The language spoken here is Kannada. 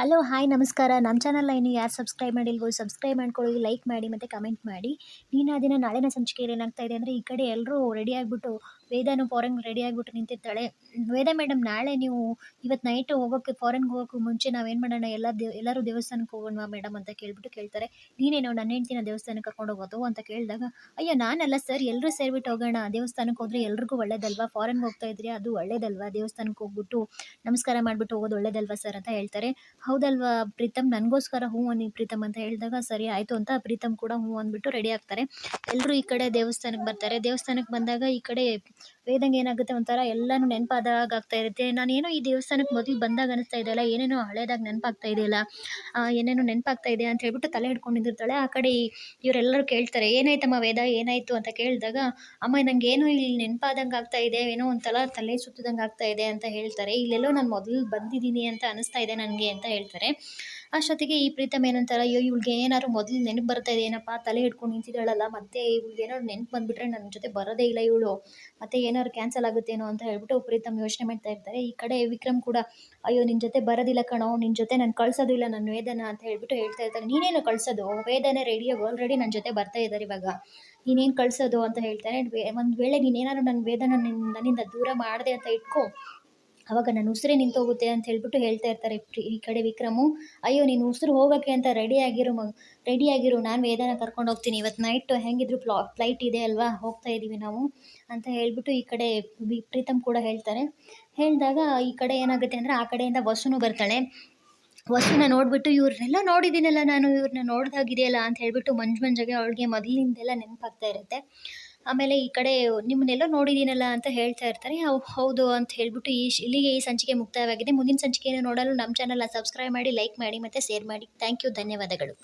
ಹಲೋ ಹಾಯ್ ನಮಸ್ಕಾರ. ನಮ್ಮ ಚಾನಲ್ನ ಇನ್ನು ಯಾರು ಸಬ್ಸ್ಕ್ರೈಬ್ ಮಾಡಿಲ್ವೋ ಸಬ್ಸ್ಕ್ರೈಬ್ ಮಾಡ್ಕೊಳ್ಳಿ ಲೈಕ್ ಮಾಡಿ ಮತ್ತು ಕಮೆಂಟ್ ಮಾಡಿ. ನೀನು ದಿನ ನಾಳಿನ ಸಂಚಿಕೆಯಲ್ಲಿ ಏನಾಗ್ತಾ ಇದೆ ಅಂದರೆ ಈ ಕಡೆ ಎಲ್ಲರೂ ರೆಡಿ ಆಗಿಬಿಟ್ಟು ವೇದಾನು ಫಾರೆನ್ಗೆ ರೆಡಿ ಆಗಿಬಿಟ್ಟು ನಿಂತಿರ್ತಾಳೆ. ವೇದ ಮೇಡಮ್ ನಾಳೆ ನೀವು ಇವತ್ತು ನೈಟ್ ಹೋಗೋಕೆ ಫಾರೆನ್ಗೆ ಹೋಗೋಕೆ ಮುಂಚೆ ನಾವೇನು ಮಾಡೋಣ? ಎಲ್ಲ ಎಲ್ಲರೂ ದೇವಸ್ಥಾನಕ್ಕೆ ಹೋಗೋಣ ಮೇಡಮ್ ಅಂತ ಕೇಳ್ಬಿಟ್ಟು ಕೇಳ್ತಾರೆ. ನೀನೇನೋ ನನ್ನ ಹೆಂಡ್ತಿನ ದೇವಸ್ಥಾನಕ್ಕೆ ಕರ್ಕೊಂಡು ಹೋಗೋದು ಅಂತ ಕೇಳಿದಾಗ, ಅಯ್ಯೋ, ನಾನಲ್ಲ ಸರ್ ಎಲ್ಲರೂ ಸೇರಿಬಿಟ್ಟು ಹೋಗೋಣ. ದೇವಸ್ಥಾನಕ್ಕೆ ಹೋದರೆ ಎಲ್ರಿಗೂ ಒಳ್ಳೇದಲ್ವಾ? ಫಾರೆನ್ಗೆ ಹೋಗ್ತಾ ಇದ್ರಿ, ಅದು ಒಳ್ಳೇದಲ್ವಾ? ದೇವಸ್ಥಾನಕ್ಕೆ ಹೋಗ್ಬಿಟ್ಟು ನಮಸ್ಕಾರ ಮಾಡಿಬಿಟ್ಟು ಹೋಗೋದು ಒಳ್ಳೇದಲ್ವಾ ಸರ್ ಅಂತ ಹೇಳ್ತಾರೆ. ಹೌದಲ್ವಾ ಪ್ರೀತಮ್? ನನಗೋಸ್ಕರ ಹ್ಞೂ ಅನ್ನಿ ಪ್ರೀತಮ್ ಅಂತ ಹೇಳಿದಾಗ, ಸರಿ, ಆಯಿತು ಅಂತ ಪ್ರೀತಮ್ ಕೂಡ ಹ್ಞೂ ಅಂದ್ಬಿಟ್ಟು ರೆಡಿ ಆಗ್ತಾರೆ. ಎಲ್ಲರೂ ಈ ಕಡೆ ದೇವಸ್ಥಾನಕ್ಕೆ ಬರ್ತಾರೆ. ದೇವಸ್ಥಾನಕ್ಕೆ ಬಂದಾಗ ಈ ಕಡೆ ವೇದಂಗೆ ಏನಾಗುತ್ತೆ ಒಂಥರ ಎಲ್ಲನೂ ನೆನಪಾದಾಗ ಆಗ್ತಾ ಇರುತ್ತೆ. ನಾನೇನೋ ಈ ದೇವಸ್ಥಾನಕ್ಕೆ ಮೊದಲು ಬಂದಾಗ ಅನಿಸ್ತಾ ಇದೆಯಲ್ಲ ಏನೇನೋ ಹಳೇದಾಗಿ ನೆನಪಾಗ್ತಾ ಇದೆಯಲ್ಲ ಏನೇನೋ ನೆನಪಾಗ್ತಾ ಇದೆ ಅಂತ ಹೇಳ್ಬಿಟ್ಟು ತಲೆ ಹಿಡ್ಕೊಂಡು ನಿಂತಿರ್ತಾಳೆ ಆ ಕಡೆ ಇವರೆಲ್ಲರೂ ಕೇಳ್ತಾರೆ, ಏನಾಯ್ತಮ್ಮ ವೇದ? ಏನಾಯಿತು? ಅಂತ ಕೇಳಿದಾಗ, ಅಮ್ಮ, ನಂಗೆ ಏನೋ ಇಲ್ಲಿ ನೆನಪಾದಂಗೆ ಆಗ್ತಾ ಇದೆ, ಏನೋ ಒಂಥರ ತಲೆ ಸುತ್ತದಂಗೆ ಆಗ್ತಾ ಇದೆ ಅಂತ ಹೇಳ್ತಾರೆ. ಇಲ್ಲೆಲ್ಲೋ ನಾನು ಮೊದಲು ಬಂದಿದ್ದೀನಿ ಅಂತ ಅನಿಸ್ತಾ ಇದೆ ನನಗೆ ಅಂತ ಹೇಳ್ತಾರೆ. ಅಷ್ಟೊತ್ತಿಗೆ ಈ ಪ್ರೀತಮ್ ಏನಂತಾರೆ ಅಯ್ಯೋ, ಇವ್ಳಿಗೆ ಏನಾದ್ರು ಮೊದಲು ನೆನಪು ಬರ್ತಾ ಇದೆ, ಏನಪ್ಪ, ತಲೆ ಹಿಡ್ಕೊಂಡು ನಿಂತಿದ್ದಾಳಲ್ಲ, ಮತ್ತೆ ಇವ್ಳಿಗೆ ಏನಾದ್ರು ನೆನಪು ಬಂದುಬಿಟ್ರೆ ನನ್ನ ಜೊತೆ ಬರೋದೇ ಇಲ್ಲ ಇವಳು, ಮತ್ತೆ ಏನಾದ್ರು ಕ್ಯಾನ್ಸಲ್ ಆಗುತ್ತೇನೋ ಅಂತ ಹೇಳ್ಬಿಟ್ಟು ಪ್ರೀತಮ್ ಯೋಚನೆ ಮಾಡ್ತಾ ಇರ್ತಾರೆ. ಈ ಕಡೆ ವಿಕ್ರಮ್ ಕೂಡ, ಅಯ್ಯೋ ನಿನ್ನ ಜೊತೆ ಬರೋದಿಲ್ಲ ಕಣೋ ನಿನ್ನ ಜೊತೆ ನಾನು ಕಳ್ಸೋದಿಲ್ಲ ನನ್ನ ವೇದನ ಅಂತ ಹೇಳ್ಬಿಟ್ಟು ಹೇಳ್ತಾ ಇರ್ತಾರೆ ನೀನೇನು ಕಳ್ಸೋದು? ವೇದನೆ ರೆಡಿ ಆಲ್ರೆಡಿ ನನ್ನ ಜೊತೆ ಬರ್ತಾ ಇದ್ದಾರೆ ಇವಾಗ. ನೀನೇನು ಕಳ್ಸೋದು? ಅಂತ ಹೇಳ್ತಾರೆ ಒಂದು ವೇಳೆ ನೀನೇನಾದ್ರು ನನ್ನ ವೇದನ ನನ್ನಿಂದ ದೂರ ಮಾಡಿದೆ ಅಂತ ಇಟ್ಕೊ ಅವಾಗ ನನ್ನ ಉಸಿರೇ ನಿಂತೋಗುತ್ತೆ ಅಂತ ಹೇಳ್ಬಿಟ್ಟು ಹೇಳ್ತಾ ಇರ್ತಾರೆ ಈ ಕಡೆ ವಿಕ್ರಮು. ಅಯ್ಯೋ, ನೀನು ಉಸಿರು ಹೋಗೋಕ್ಕೆ ಅಂತ ರೆಡಿ ಆಗಿರು ಮ ರೆಡಿ ಆಗಿರು. ನಾನು ವೇದನ ಕರ್ಕೊಂಡು ಹೋಗ್ತೀನಿ. ಇವತ್ತು ನೈಟ್ ಹೆಂಗಿದ್ರು ಫ್ಲಾ ಫ್ಲೈಟ್ ಇದೆ ಅಲ್ವಾ? ಹೋಗ್ತಾ ಇದ್ದೀವಿ ನಾವು ಅಂತ ಹೇಳ್ಬಿಟ್ಟು ಈ ಕಡೆ ಪ್ರೀತಮ್ ಕೂಡ ಹೇಳ್ತಾರೆ. ಹೇಳಿದಾಗ ಈ ಕಡೆ ಏನಾಗುತ್ತೆ ಅಂದರೆ ಆ ಕಡೆಯಿಂದ ವಸುನು ಬರ್ತಾಳೆ. ವಸುನ ನೋಡಿಬಿಟ್ಟು ಇವ್ರನ್ನೆಲ್ಲ ನೋಡಿದ್ದೀನಲ್ಲ ನಾನು ಇವ್ರನ್ನ ನೋಡ್ದಾಗಿದೆಯಲ್ಲ ಅಂತ ಹೇಳ್ಬಿಟ್ಟು ಮಂಜು ಮಂಜಾಗೆ ಅವಳಿಗೆ ಮೊದಲಿಂದೆಲ್ಲ ನೆನಪಾಗ್ತಾ ಇರುತ್ತೆ. ಆಮೇಲೆ ಈ ಕಡೆ ನಿಮ್ಮನ್ನೆಲ್ಲ ನೋಡಿದ್ದೀನಲ್ಲ ಅಂತ ಹೇಳ್ತಾ ಇರ್ತಾರೆ. ಹೌದು ಅಂತ ಹೇಳ್ಬಿಟ್ಟು ಈ ಇಲ್ಲಿಗೆ ಈ ಸಂಚಿಕೆ ಮುಕ್ತಾಯವಾಗಿದೆ. ಮುಂದಿನ ಸಂಚಿಕೆಯನ್ನು ನೋಡಲು ನಮ್ಮ ಚಾನಲ್ನ ಸಬ್ಸ್ಕ್ರೈಬ್ ಮಾಡಿ ಲೈಕ್ ಮಾಡಿ ಮತ್ತು ಶೇರ್ ಮಾಡಿ. ಥ್ಯಾಂಕ್ ಯು ಧನ್ಯವಾದಗಳು.